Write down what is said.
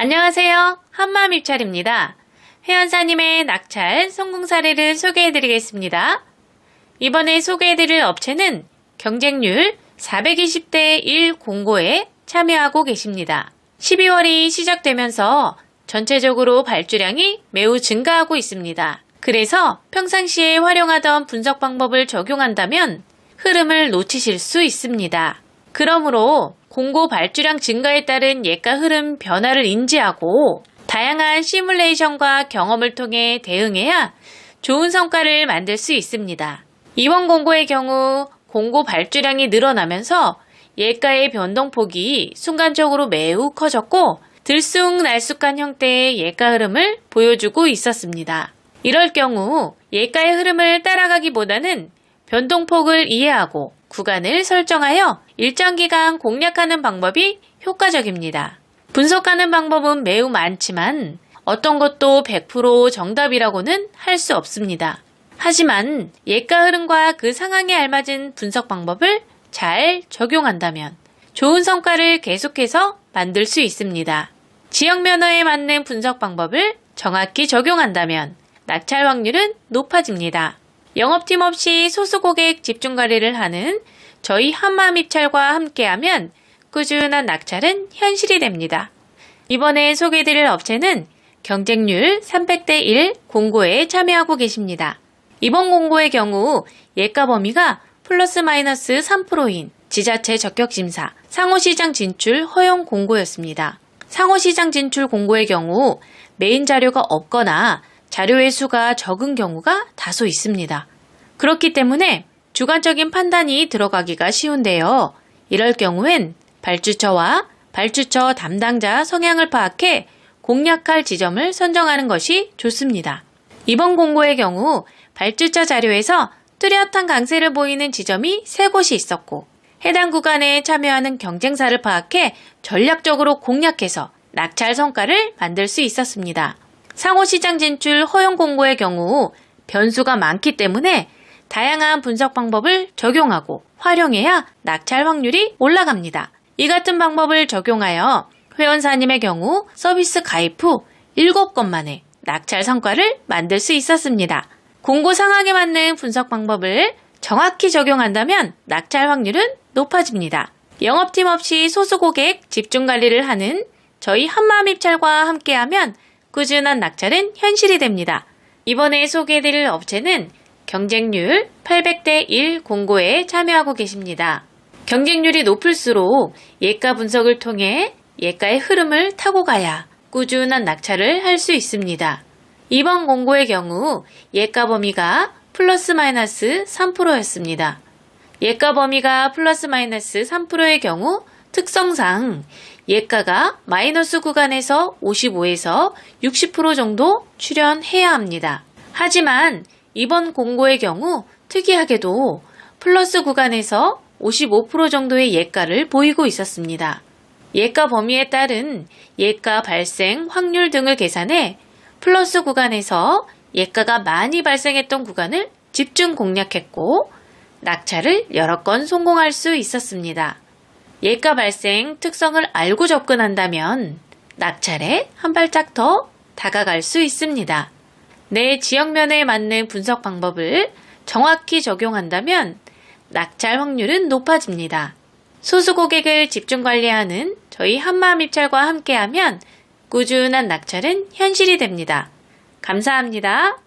안녕하세요. 한마음 입찰입니다. 회원사님의 낙찰 성공 사례를 소개해드리겠습니다. 이번에 소개해드릴 업체는 경쟁률 420대 1 공고에 참여하고 계십니다. 12월이 시작되면서 전체적으로 발주량이 매우 증가하고 있습니다. 그래서 평상시에 활용하던 분석 방법을 적용한다면 흐름을 놓치실 수 있습니다. 그러므로 공고 발주량 증가에 따른 예가 흐름 변화를 인지하고 다양한 시뮬레이션과 경험을 통해 대응해야 좋은 성과를 만들 수 있습니다. 이번 공고의 경우 공고 발주량이 늘어나면서 예가의 변동폭이 순간적으로 매우 커졌고 들쑥날쑥한 형태의 예가 흐름을 보여주고 있었습니다. 이럴 경우 예가의 흐름을 따라가기보다는 변동폭을 이해하고 구간을 설정하여 일정 기간 공략하는 방법이 효과적입니다. 분석하는 방법은 매우 많지만 어떤 것도 100% 정답이라고는 할 수 없습니다. 하지만 예가 흐름과 그 상황에 알맞은 분석 방법을 잘 적용한다면 좋은 성과를 계속해서 만들 수 있습니다. 지역 면허에 맞는 분석 방법을 정확히 적용한다면 낙찰 확률은 높아집니다. 영업팀 없이 소수 고객 집중 관리를 하는 저희 한마음 입찰과 함께하면 꾸준한 낙찰은 현실이 됩니다. 이번에 소개해드릴 업체는 경쟁률 300대 1 공고에 참여하고 계십니다. 이번 공고의 경우 예가 범위가 플러스 마이너스 3%인 지자체 적격심사 상호시장 진출 허용 공고였습니다. 상호시장 진출 공고의 경우 메인 자료가 없거나 자료의 수가 적은 경우가 다소 있습니다. 그렇기 때문에 주관적인 판단이 들어가기가 쉬운데요. 이럴 경우엔 발주처와 발주처 담당자 성향을 파악해 공략할 지점을 선정하는 것이 좋습니다. 이번 공고의 경우 발주처 자료에서 뚜렷한 강세를 보이는 지점이 세 곳이 있었고 해당 구간에 참여하는 경쟁사를 파악해 전략적으로 공략해서 낙찰 성과를 만들 수 있었습니다. 상호시장 진출 허용 공고의 경우 변수가 많기 때문에 다양한 분석 방법을 적용하고 활용해야 낙찰 확률이 올라갑니다. 이 같은 방법을 적용하여 회원사님의 경우 서비스 가입 후 7건 만에 낙찰 성과를 만들 수 있었습니다. 공고 상황에 맞는 분석 방법을 정확히 적용한다면 낙찰 확률은 높아집니다. 영업팀 없이 소수 고객 집중 관리를 하는 저희 한마음 입찰과 함께하면 꾸준한 낙찰은 현실이 됩니다. 이번에 소개해드릴 업체는 경쟁률 800대 1 공고에 참여하고 계십니다. 경쟁률이 높을수록 예가 분석을 통해 예가의 흐름을 타고 가야 꾸준한 낙찰을 할 수 있습니다. 이번 공고의 경우 예가 범위가 플러스 마이너스 3%였습니다. 예가 범위가 플러스 마이너스 3%의 경우 특성상 예가가 마이너스 구간에서 55에서 60% 정도 출현해야 합니다. 하지만 이번 공고의 경우 특이하게도 플러스 구간에서 55% 정도의 예가를 보이고 있었습니다. 예가 범위에 따른 예가 발생 확률 등을 계산해 플러스 구간에서 예가가 많이 발생했던 구간을 집중 공략했고 낙찰을 여러 건 성공할 수 있었습니다. 예가 발생 특성을 알고 접근한다면 낙찰에 한 발짝 더 다가갈 수 있습니다. 내 지역면에 맞는 분석 방법을 정확히 적용한다면 낙찰 확률은 높아집니다. 소수 고객을 집중 관리하는 저희 한마음 입찰과 함께하면 꾸준한 낙찰은 현실이 됩니다. 감사합니다.